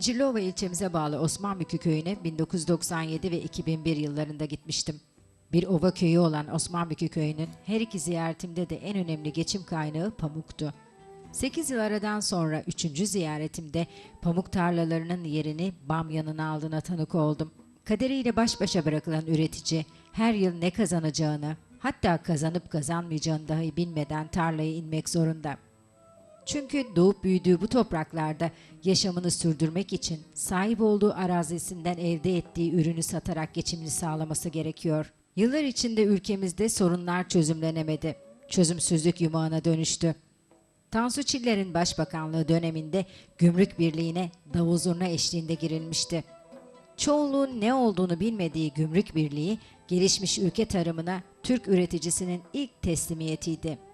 İncirliova ilçemize bağlı Osmanbükü köyüne 1997 ve 2001 yıllarında gitmiştim. Bir ova köyü olan Osmanbükü köyünün her iki ziyaretimde de en önemli geçim kaynağı pamuktu. 8 yıl aradan sonra 3. ziyaretimde pamuk tarlalarının yerini Bamya'nın aldığına tanık oldum. Kaderiyle baş başa bırakılan üretici her yıl ne kazanacağını, hatta kazanıp kazanmayacağını dahi bilmeden tarlaya inmek zorunda. Çünkü doğup büyüdüğü bu topraklarda yaşamını sürdürmek için sahip olduğu arazisinden elde ettiği ürünü satarak geçimini sağlaması gerekiyor. Yıllar içinde ülkemizde sorunlar çözümlenemedi. Çözümsüzlük yumağına dönüştü. Tansu Çiller'in başbakanlığı döneminde Gümrük Birliği'ne davul zurna eşliğinde girilmişti. Çoğunluğun ne olduğunu bilmediği Gümrük Birliği, gelişmiş ülke tarımına Türk üreticisinin ilk teslimiyetiydi.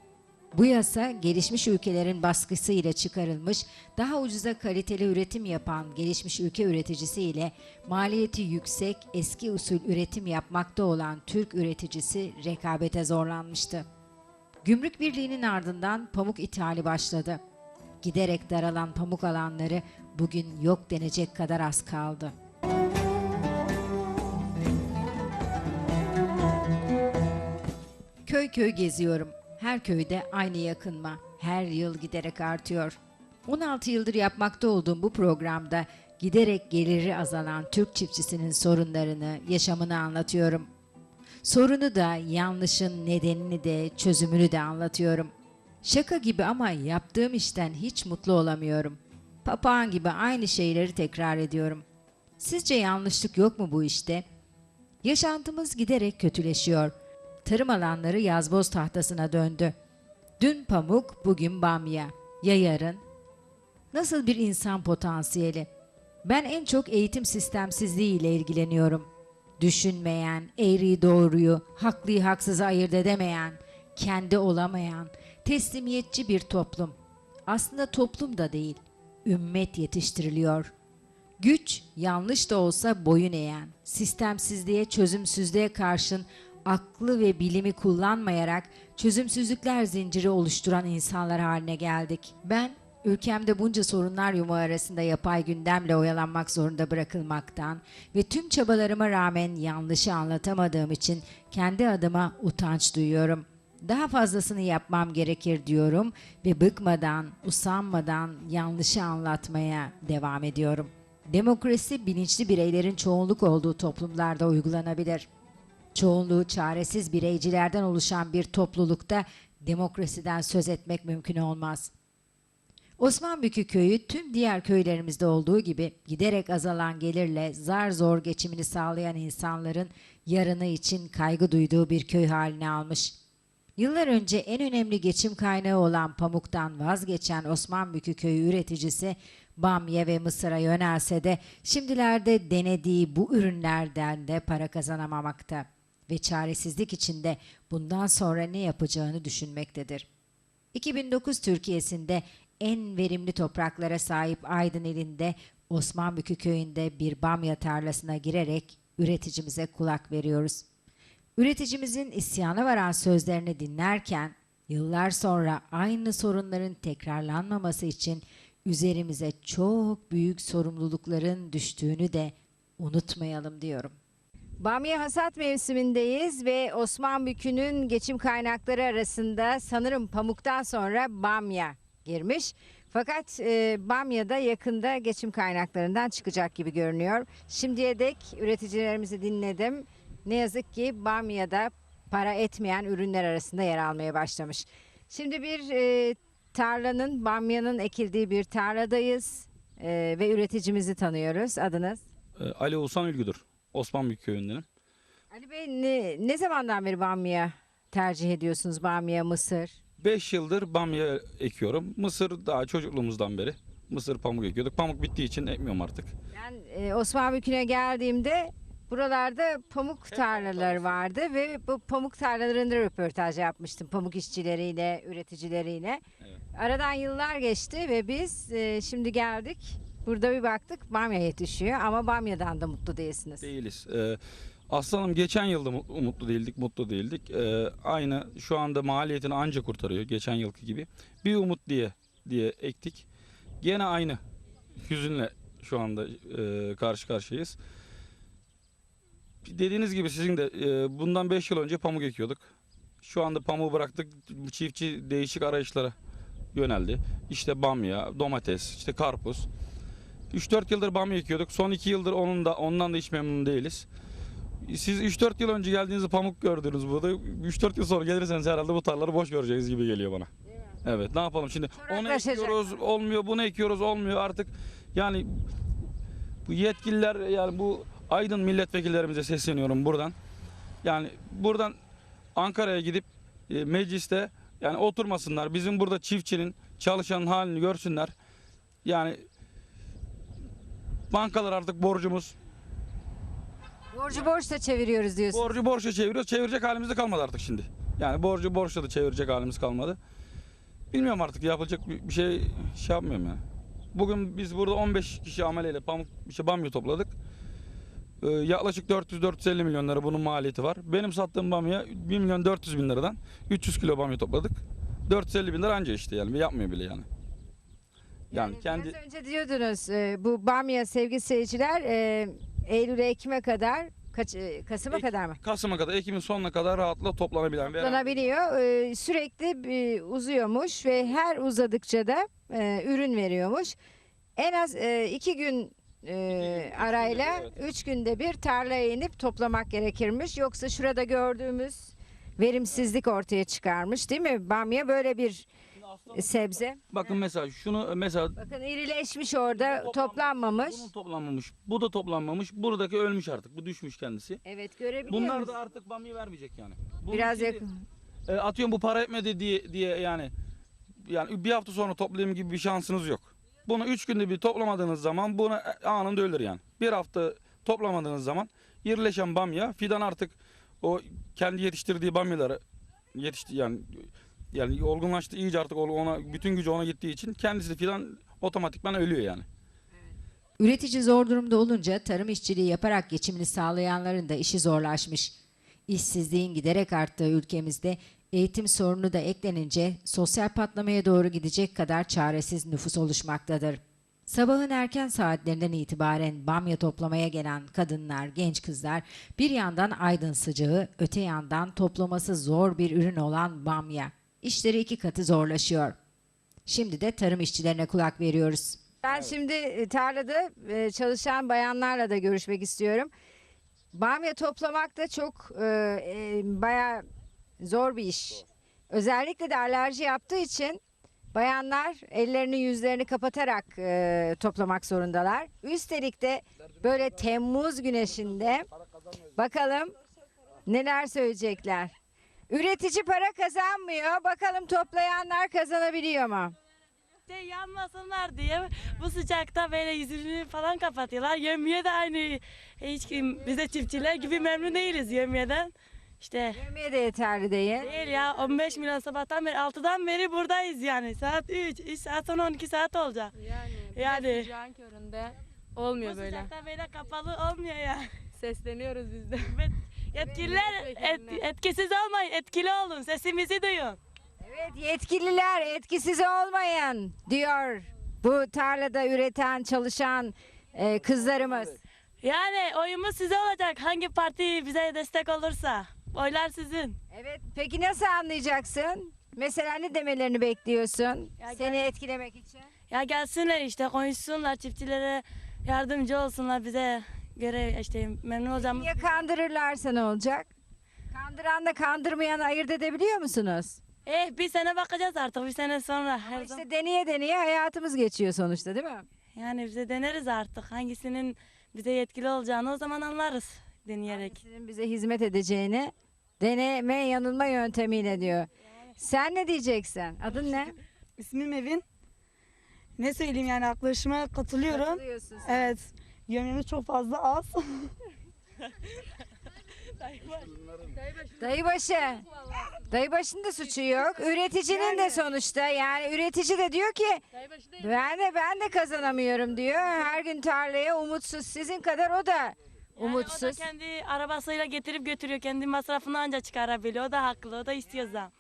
Bu yasa gelişmiş ülkelerin baskısı ile çıkarılmış, daha ucuza kaliteli üretim yapan gelişmiş ülke üreticisi ile maliyeti yüksek, eski usul üretim yapmakta olan Türk üreticisi rekabete zorlanmıştı. Gümrük Birliği'nin ardından pamuk ithali başladı. Giderek daralan pamuk alanları bugün yok denecek kadar az kaldı. Köy köy geziyorum. Her köyde aynı yakınma. Her yıl giderek artıyor. 16 yıldır yapmakta olduğum bu programda giderek geliri azalan Türk çiftçisinin sorunlarını, yaşamını anlatıyorum. Sorunu da, yanlışın nedenini de, çözümünü de anlatıyorum. Şaka gibi ama yaptığım işten hiç mutlu olamıyorum. Papağan gibi aynı şeyleri tekrar ediyorum. Sizce yanlışlık yok mu bu işte? Yaşantımız giderek kötüleşiyor. Tarım alanları yazboz tahtasına döndü. Dün pamuk, bugün bamya. Ya yarın? Nasıl bir insan potansiyeli? Ben en çok eğitim sistemsizliği ile ilgileniyorum. Düşünmeyen, eğriyi doğruyu, haklıyı haksızı ayırt edemeyen, kendi olamayan, teslimiyetçi bir toplum. Aslında toplum da değil, ümmet yetiştiriliyor. Güç yanlış da olsa boyun eğen, sistemsizliğe, çözümsüzlüğe karşın aklı ve bilimi kullanmayarak çözümsüzlükler zinciri oluşturan insanlar haline geldik. Ben ülkemde bunca sorunlar yumağı arasında yapay gündemle oyalanmak zorunda bırakılmaktan ve tüm çabalarıma rağmen yanlışı anlatamadığım için kendi adıma utanç duyuyorum. Daha fazlasını yapmam gerekir diyorum ve bıkmadan, usanmadan yanlışı anlatmaya devam ediyorum. Demokrasi bilinçli bireylerin çoğunluk olduğu toplumlarda uygulanabilir. Çoğunluğu çaresiz bireycilerden oluşan bir toplulukta demokrasiden söz etmek mümkün olmaz. Osmanbükü köyü tüm diğer köylerimizde olduğu gibi giderek azalan gelirle zar zor geçimini sağlayan insanların yarını için kaygı duyduğu bir köy haline almış. Yıllar önce en önemli geçim kaynağı olan pamuktan vazgeçen Osmanbükü köyü üreticisi bamya ve mısıra yönelse de şimdilerde denediği bu ürünlerden de para kazanamamakta ve çaresizlik içinde bundan sonra ne yapacağını düşünmektedir. 2009 Türkiye'sinde en verimli topraklara sahip Aydın ilinde Osmanbükü köyünde bir bamya tarlasına girerek üreticimize kulak veriyoruz. Üreticimizin isyana varan sözlerini dinlerken yıllar sonra aynı sorunların tekrarlanmaması için üzerimize çok büyük sorumlulukların düştüğünü de unutmayalım diyorum. Bamya hasat mevsimindeyiz ve Osmanbükü'nün geçim kaynakları arasında sanırım pamuktan sonra bamya girmiş. Fakat e, bamya da yakında geçim kaynaklarından çıkacak gibi görünüyor. Şimdiye dek üreticilerimizi dinledim. Ne yazık ki bamyada para etmeyen ürünler arasında yer almaya başlamış. Şimdi bir e, tarlanın, bamyanın ekildiği bir tarladayız e, ve üreticimizi tanıyoruz. Adınız? Ee, Ali Oğuzhan Ülgüdür. Osmanbük köyündenim. Ali Bey ne, ne zamandan beri bamya tercih ediyorsunuz? Bamya, mısır? 5 yıldır bamya ekiyorum. Mısır daha çocukluğumuzdan beri. Mısır pamuk ekiyorduk. Pamuk bittiği için ekmiyorum artık. Ben e, Osmanbükü'ne geldiğimde buralarda pamuk tarlaları vardı ve bu pamuk tarlalarında röportaj yapmıştım. Pamuk işçileriyle, üreticileriyle. Evet. Aradan yıllar geçti ve biz e, şimdi geldik. Burada bir baktık bamya yetişiyor ama bamyadan da mutlu değilsiniz. Değiliz. Ee, aslanım geçen yılda mu- umutlu değildik, mutlu değildik. Ee, aynı şu anda maliyetini anca kurtarıyor geçen yılki gibi. Bir umut diye diye ektik. Gene aynı hüzünle şu anda e, karşı karşıyayız. Dediğiniz gibi sizin de e, bundan 5 yıl önce pamuk ekiyorduk. Şu anda pamuğu bıraktık. Çiftçi değişik arayışlara yöneldi. İşte bamya, domates, işte karpuz. 3-4 yıldır bamya ekiyorduk. Son 2 yıldır onun da ondan da hiç memnun değiliz. Siz 3-4 yıl önce geldiğinizde pamuk gördünüz burada. 3-4 yıl sonra gelirseniz herhalde bu tarlaları boş göreceğiz gibi geliyor bana. Evet ne yapalım şimdi onu Çoraklaşacak. ekiyoruz olmuyor bunu ekiyoruz olmuyor artık yani bu yetkililer yani bu Aydın milletvekillerimize sesleniyorum buradan. Yani buradan Ankara'ya gidip e, mecliste yani oturmasınlar. Bizim burada çiftçinin çalışanın halini görsünler. Yani bankalar artık borcumuz. Borcu borçla çeviriyoruz diyorsun. Borcu borçla çeviriyoruz. Çevirecek halimiz de kalmadı artık şimdi. Yani borcu borçla da çevirecek halimiz kalmadı. Bilmiyorum artık yapılacak bir bir şey şey yapmıyorum yani. Bugün biz burada 15 kişi ameleyle pamuk işte bamya topladık. Ee, yaklaşık 400-450 milyon lira bunun maliyeti var. Benim sattığım bamya 1 milyon 400 bin liradan 300 kilo bamya topladık. 450 bin lira anca işte yani yapmıyor bile yani. Yani, kendi Biraz önce diyordunuz e, bu bamya sevgili seyirciler e, Eylül'e Ekim'e kadar kaç, e, Kasım'a Ek- kadar mı? Kasım'a kadar Ekim'in sonuna kadar rahatla toplanabilen ve Kullanabiliyor. E, sürekli e, uzuyormuş ve her uzadıkça da e, ürün veriyormuş. En az e, iki gün e, arayla evet. üç günde bir tarlaya inip toplamak gerekirmiş. Yoksa şurada gördüğümüz verimsizlik ortaya çıkarmış değil mi? Bamya böyle bir sebze. bakın mesela şunu mesela Bakın irileşmiş orada toplanmamış. Bunun toplanmamış. Bu da toplanmamış. Buradaki ölmüş artık. Bu düşmüş kendisi. Evet görebiliyor Bunlar musun? da artık bamya vermeyecek yani. Bunun Biraz şimdi, yakın. e, atıyorum bu para etmedi diye diye yani yani bir hafta sonra toplayayım gibi bir şansınız yok. Bunu üç günde bir toplamadığınız zaman bunu e, anında ölür yani. Bir hafta toplamadığınız zaman irileşen bamya fidan artık o kendi yetiştirdiği bamyaları yetişti yani yani olgunlaştı iyice artık ona bütün gücü ona gittiği için kendisi de fidan otomatikman ölüyor yani. Üretici zor durumda olunca tarım işçiliği yaparak geçimini sağlayanların da işi zorlaşmış. İşsizliğin giderek arttığı ülkemizde eğitim sorunu da eklenince sosyal patlamaya doğru gidecek kadar çaresiz nüfus oluşmaktadır. Sabahın erken saatlerinden itibaren bamya toplamaya gelen kadınlar, genç kızlar bir yandan aydın sıcağı, öte yandan toplaması zor bir ürün olan bamya. İşleri iki katı zorlaşıyor. Şimdi de tarım işçilerine kulak veriyoruz. Ben şimdi e, tarlada e, çalışan bayanlarla da görüşmek istiyorum. Bamya toplamak da çok e, e, bayağı zor bir iş. Özellikle de alerji yaptığı için bayanlar ellerini yüzlerini kapatarak e, toplamak zorundalar. Üstelik de böyle Temmuz güneşinde bakalım neler söyleyecekler. Üretici para kazanmıyor. Bakalım toplayanlar kazanabiliyor mu? İşte yanmasınlar diye bu sıcakta böyle yüzünü falan kapatıyorlar. Yemiye de aynı hiç kim bize çiftçiler gibi memnun değiliz yemiyeden. İşte Yemeğe de yeterli değil. değil ya 15 milyon sabahtan beri 6'dan beri buradayız yani. Saat 3, iş saat sonra 12 saat olacak. Yani, Yani. sıcağın köründe Bu olmuyor böyle. sıcakta böyle kapalı olmuyor ya. Sesleniyoruz biz de. Yetkililer et, etkisiz olmayın, etkili olun, sesimizi duyun. Evet yetkililer etkisiz olmayın diyor bu tarlada üreten çalışan e, kızlarımız. Yani oyumuz size olacak. Hangi parti bize destek olursa. Oylar sizin. Evet peki nasıl anlayacaksın? Mesela ne demelerini bekliyorsun Ya seni gel- etkilemek için? Ya gelsinler işte konuşsunlar çiftçilere yardımcı olsunlar bize göre işte memnun olacağımız. Ya kandırırlarsa ne olacak? Kandıranla kandırmayanı ayırt edebiliyor musunuz? Eh bir sene bakacağız artık bir sene sonra her zaman. İşte deneye deneye hayatımız geçiyor sonuçta değil mi? Yani bize deneriz artık hangisinin bize yetkili olacağını o zaman anlarız deneyerek. Hangisinin bize hizmet edeceğini deneme yanılma yöntemiyle diyor. Sen ne diyeceksin? Adın ne? İsmim Evin. Ne söyleyeyim yani yaklaşıma katılıyorum. Katılıyorsun sen. Evet. Yönümüz çok fazla az. Dayıbaşı. Dayıbaşının da suçu yok. Üreticinin de sonuçta yani üretici de diyor ki ben de ben de kazanamıyorum diyor. Her gün tarlaya umutsuz. Sizin kadar o da Yani o da umutsuz. kendi arabasıyla getirip götürüyor. Kendi masrafını ancak çıkarabiliyor. O da haklı. O da istiyor zam.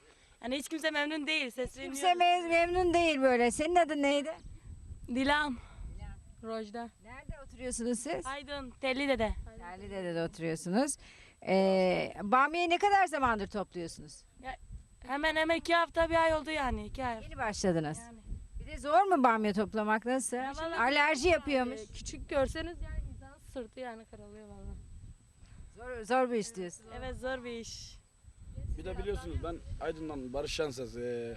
Yani hiç kimse memnun değil. Sesleniyor. Kimse me- memnun değil böyle. Senin adın neydi? Dilan. Rojda. Nerede oturuyorsunuz siz? Aydın, Tellide'de. Terlide'de oturuyorsunuz. Ee, bamyayı ne kadar zamandır topluyorsunuz? Hemen hemen iki hafta bir ay oldu yani. iki ay. Yeni başladınız. Yani. Bir de zor mu bamya toplamak nasıl? vallahi- Alerji yapıyormuş. Ee, küçük görseniz yani insan sırtı yani kırılıyor vallahi. Zor, zor bir iş diyorsun. Evet zor bir iş. Bir de biliyorsunuz ben Aydın'dan Barış Şenses. Ee,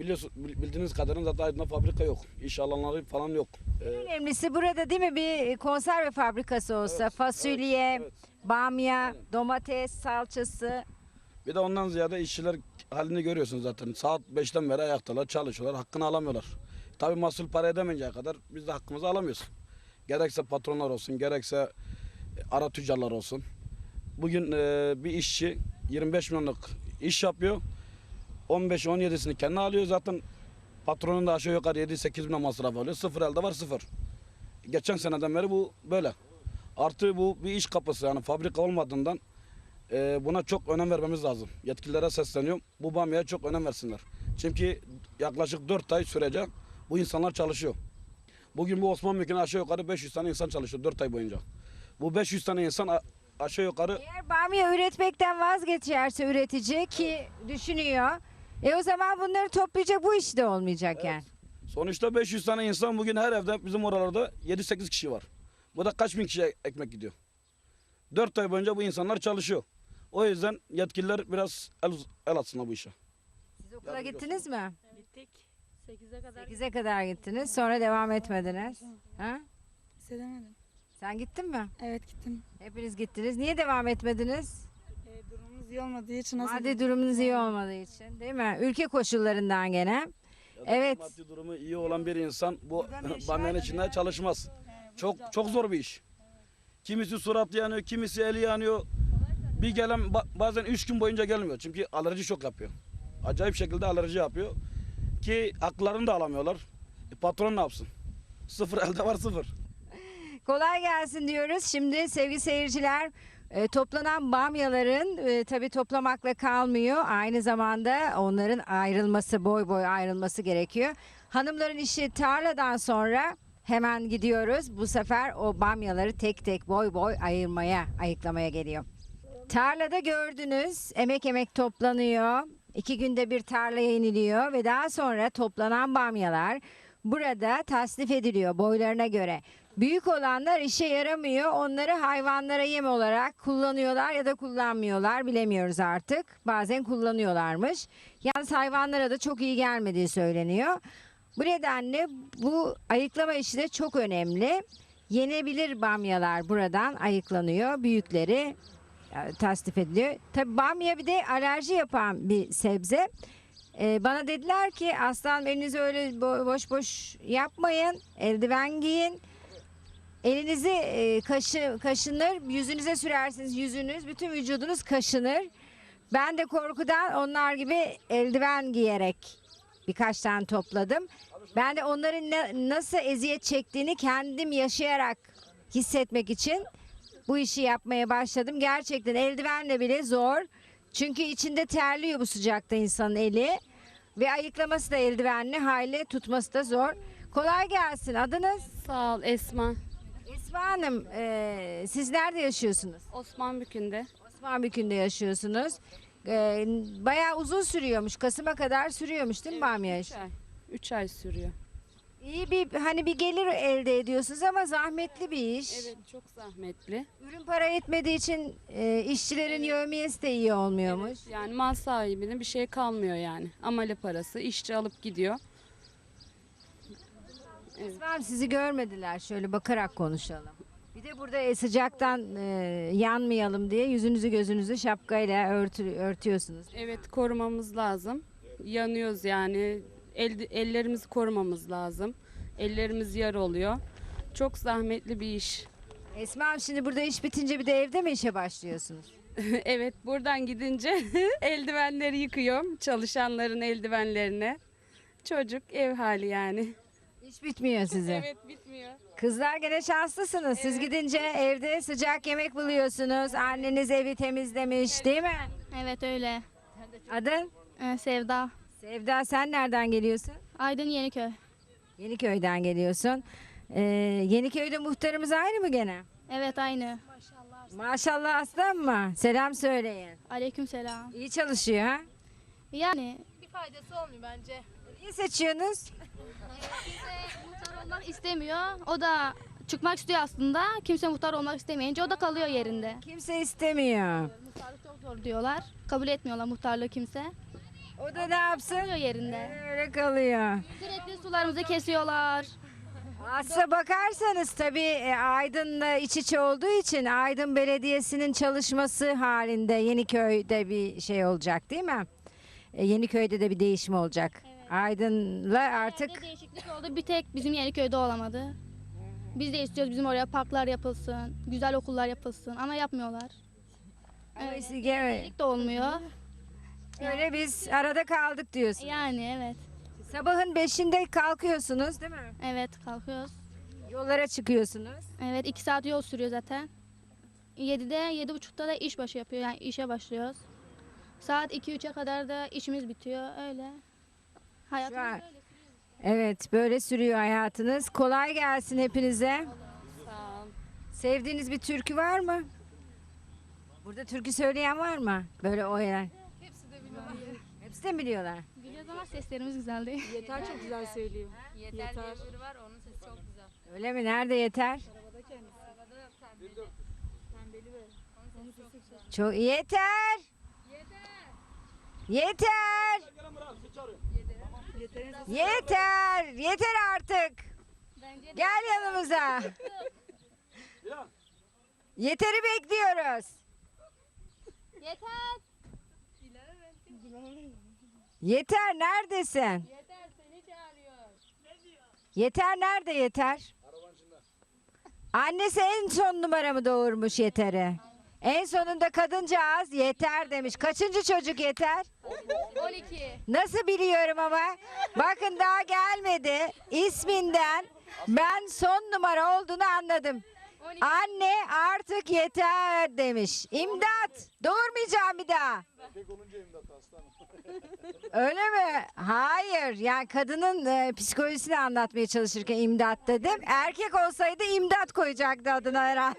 biliyorsun, bil- bildiğiniz kadarıyla zaten Aydın'da fabrika yok. İş alanları falan yok. Ee, En önemlisi burada değil mi bir konserve fabrikası olsa Evet, fasulye, evet. bamya, Aynen. domates, salçası. Bir de ondan ziyade işçiler halini görüyorsunuz zaten. Saat 5'ten beri ayaktalar, çalışıyorlar, hakkını alamıyorlar. Tabii mahsul para edemeyeceği kadar biz de hakkımızı alamıyoruz. Gerekse patronlar olsun, gerekse e, ara tüccarlar olsun. Bugün e, bir işçi 25 milyonluk iş yapıyor. 15-17'sini kendi alıyor zaten. Patronun da aşağı yukarı 7-8 milyon masraf alıyor. Sıfır elde var sıfır. Geçen seneden beri bu böyle. Artı bu bir iş kapısı yani fabrika olmadığından ee, buna çok önem vermemiz lazım. Yetkililere sesleniyorum. Bu bamyaya çok önem versinler. Çünkü yaklaşık 4 ay sürecek bu insanlar çalışıyor. Bugün bu Osman Mülkü'ne aşağı yukarı 500 tane insan çalışıyor 4 ay boyunca. Bu 500 tane insan aşağı yukarı Eğer bamya üretmekten vazgeçerse üretici ki düşünüyor. E o zaman bunları toplayacak bu iş de olmayacak yani. sonuçta 500 tane insan bugün her evde bizim oralarda 7-8 kişi var. Bu da kaç bin kişiye ekmek gidiyor. 4 ay boyunca bu insanlar çalışıyor. O yüzden yetkililer biraz el, el atsınlar bu işe. Siz okula Yardımcı gittiniz mi? Gittik. 8'e kadar 8'e kadar gittiniz sonra devam etmediniz. Ha? Hissedemedim. Sen gittin mi? Evet gittim. Hepiniz gittiniz. Niye devam etmediniz? İyi olmadığı için nasıl Maddi durumunuz iyi olmadığı için değil mi? Ülke koşullarından gene. Ya da Evet. Maddi durumu iyi olan bir insan bu iş bamyanın içinde çalışmaz. Çok çok zor bir iş. Kimisi surat yanıyor, kimisi eli yanıyor. Bir gelen ba- bazen üç gün boyunca gelmiyor. Çünkü alerji çok yapıyor. Acayip şekilde alerji yapıyor. Ki haklarını da alamıyorlar. E, patron ne yapsın? Sıfır elde var sıfır. Kolay gelsin diyoruz. Şimdi sevgili seyirciler e, toplanan bamyaların e, tabii toplamakla kalmıyor. Aynı zamanda onların ayrılması, boy boy ayrılması gerekiyor. Hanımların işi tarladan sonra hemen gidiyoruz. Bu sefer o bamyaları tek tek boy boy ayırmaya, ayıklamaya geliyor. Tarlada gördünüz emek emek toplanıyor. İki günde bir tarlaya iniliyor ve daha sonra toplanan bamyalar burada tasnif ediliyor boylarına göre. Büyük olanlar işe yaramıyor. Onları hayvanlara yem olarak kullanıyorlar ya da kullanmıyorlar bilemiyoruz artık. Bazen kullanıyorlarmış. Yalnız hayvanlara da çok iyi gelmediği söyleniyor. Bu nedenle bu ayıklama işi de çok önemli. Yenebilir bamyalar buradan ayıklanıyor. Büyükleri e, tasnif ediliyor. Tabi bamya bir de alerji yapan bir sebze. E, bana dediler ki aslan elinizi öyle bo- boş boş yapmayın. Eldiven giyin. Elinizi e, kaşı, kaşınır. Yüzünüze sürersiniz yüzünüz. Bütün vücudunuz kaşınır. Ben de korkudan onlar gibi eldiven giyerek birkaç tane topladım. Ben de onların ne- nasıl eziyet çektiğini kendim yaşayarak hissetmek için bu işi yapmaya başladım. Gerçekten eldivenle bile zor. Çünkü içinde terliyor bu sıcakta insanın eli. Ve ayıklaması da eldivenli hali tutması da zor. Kolay gelsin. Adınız? Sağ ol Esma. Esma Hanım, eee, siz nerede yaşıyorsunuz? Osman Bükü'nde. Osmanbükü'nde yaşıyorsunuz. Eee, bayağı uzun sürüyormuş. Kasım'a kadar sürüyormuş değil mi bamya 3 işi? ay. 3 ay sürüyor. İyi bir hani bir gelir elde ediyorsunuz ama zahmetli bir iş. Evet çok zahmetli. Ürün para etmediği için eee, işçilerin yövmiyesi de iyi olmuyormuş. Yani mal sahibinin bir şey kalmıyor yani. Amele parası işçi alıp gidiyor. Esma Hanım, sizi görmediler. Şöyle bakarak konuşalım. Bir de burada e, sıcaktan eee, yanmayalım diye yüzünüzü gözünüzü şapkayla örtü, örtüyorsunuz. Evet korumamız lazım. Yanıyoruz yani. El, ellerimizi korumamız lazım. Ellerimiz yar oluyor. Çok zahmetli bir iş. Esma Hanım, şimdi burada iş bitince bir de evde mi işe başlıyorsunuz? evet buradan gidince eldivenleri yıkıyorum. Çalışanların eldivenlerine. Çocuk ev hali yani. İş bitmiyor size. Evet bitmiyor. Kızlar gene şanslısınız. Siz gidince evde sıcak yemek buluyorsunuz. Anneniz evi temizlemiş değil mi? Evet öyle. Adın? Ee, Sevda. Sevda sen nereden geliyorsun? Aydın Yeniköy. Yeniköy'den geliyorsun. Ee, Yeniköy'de muhtarımız aynı mı gene? Evet aynı. Maşallah aslan mı? Selam söyleyin. Aleyküm selam. İyi çalışıyor ha? Yani Bir faydası olmuyor bence. Niye seçiyorsunuz? Kimse muhtar olmak istemiyor. O da çıkmak istiyor aslında. Kimse muhtar olmak istemeyince o da kalıyor yerinde. Kimse istemiyor. Muhtarlık çok zor diyorlar. Kabul etmiyorlar muhtarlığı kimse. O da ne yapsın? Kalıyor yerinde. Öyle kalıyor. Sürekli sularımızı kesiyorlar. Aslına bakarsanız tabii e, Aydın'la iç içe olduğu için Aydın Belediyesi'nin çalışması halinde Yeniköy'de bir şey olacak değil mi? E, Yeniköy'de de bir değişim olacak. Aydın'la artık Yerde değişiklik oldu. Bir tek bizim Yeniköy'de olamadı. Biz de istiyoruz bizim oraya parklar yapılsın, güzel okullar yapılsın ama yapmıyorlar. Evet. Öyle, de olmuyor. öyle biz arada kaldık diyorsun. Yani evet. Sabahın beşinde kalkıyorsunuz değil mi? Evet kalkıyoruz. Yollara çıkıyorsunuz. Evet iki saat yol sürüyor zaten. 7'de, yedi buçukta da iş başı yapıyor. Yani işe başlıyoruz. Saat 2-3'e kadar da işimiz bitiyor. Öyle. Hayatımız an- böyle. Evet böyle sürüyor hayatınız. Kolay gelsin hepinize. Sağ ol. Sevdiğiniz bir türkü var mı? Burada türkü söyleyen var mı? Böyle oyalar. Hepsi de biliyor. Hepsi de mi biliyorlar? Biliyoruz ama seslerimiz güzel değil. Yeter çok güzel söylüyor. Yeter, diye biri var onun sesi çok güzel. Öyle mi? Nerede yeter? Çok yeter. Yeter. Yeter. Yeter artık. Gel yanımıza. Yeteri bekliyoruz. Yeter. Yeter neredesin? Yeter seni çağırıyor. Yeter nerede yeter? Annesi en son numaramı doğurmuş yeteri. En sonunda kadıncağız yeter demiş. Kaçıncı çocuk yeter? 12. Nasıl biliyorum ama. Bakın daha gelmedi. İsminden ben son numara olduğunu anladım. Anne artık yeter demiş. İmdat. Doğurmayacağım bir daha. Öyle mi? Hayır. Yani kadının e, psikolojisini anlatmaya çalışırken imdat dedim. Erkek olsaydı imdat koyacaktı adına herhalde.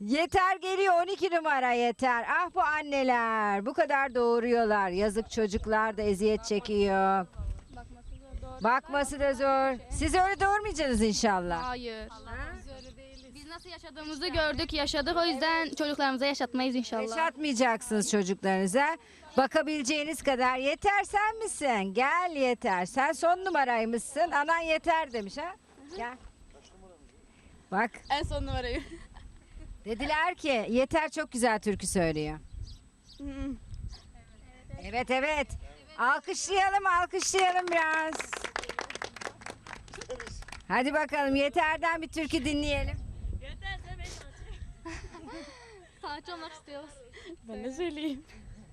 Yeter geliyor 12 numara yeter. Ah bu anneler bu kadar doğuruyorlar. Yazık çocuklar da eziyet çekiyor. Bakması da zor. Siz öyle doğurmayacaksınız inşallah. Hayır. Biz öyle değiliz. Biz nasıl yaşadığımızı gördük, yaşadık. O yüzden çocuklarımıza yaşatmayız inşallah. Yaşatmayacaksınız çocuklarınıza. Bakabileceğiniz kadar yeter sen misin? Gel yeter. Sen son numaraymışsın. Anan yeter demiş ha. Gel. Bak En son numarayı. Dediler ki yeter çok güzel türkü söylüyor. Evet evet. Alkışlayalım alkışlayalım biraz. Hadi bakalım yeterden bir türkü dinleyelim. Çalışayım. Sanatçı olmak istiyoruz. Ben de söyleyeyim.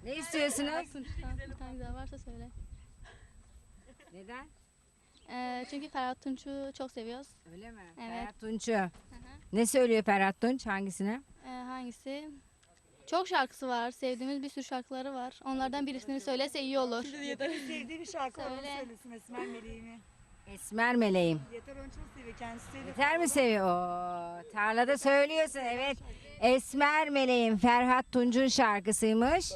Ne istiyorsunuz? Bir tane güzel varsa söyle. Neden? Ee, çünkü Ferhat Tunç'u çok seviyoruz. Öyle mi? Evet. Ferhat Tunç'u. Ne söylüyor Ferhat Tunç? Hangisine? Ee, hangisi? Çok şarkısı var. Sevdiğimiz bir sürü şarkıları var. Onlardan birisini söylese iyi olur. Sevdiği bir şarkı var onu Söyle. söylesin Esmer Meleğimi. Esmer Meleğim. Yeter onu çok seviyor kendisi söylüyor. Yeter mi seviyor? Oo, tarlada söylüyorsun evet. Esmer Meleğim Ferhat Tunç'un şarkısıymış.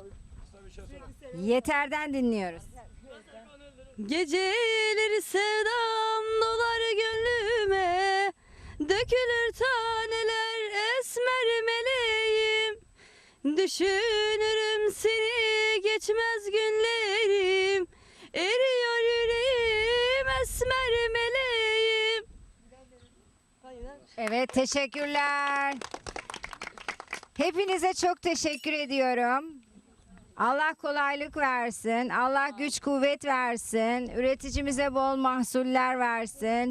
Yeter'den dinliyoruz. Geceleri sevdam dolar gönlüme Dökülür taneler esmer meleğim Düşünürüm seni geçmez günlerim Eriyor yüreğim esmer meleğim Evet teşekkürler. Hepinize çok teşekkür ediyorum. Allah kolaylık versin. Allah güç kuvvet versin. Üreticimize bol mahsuller versin.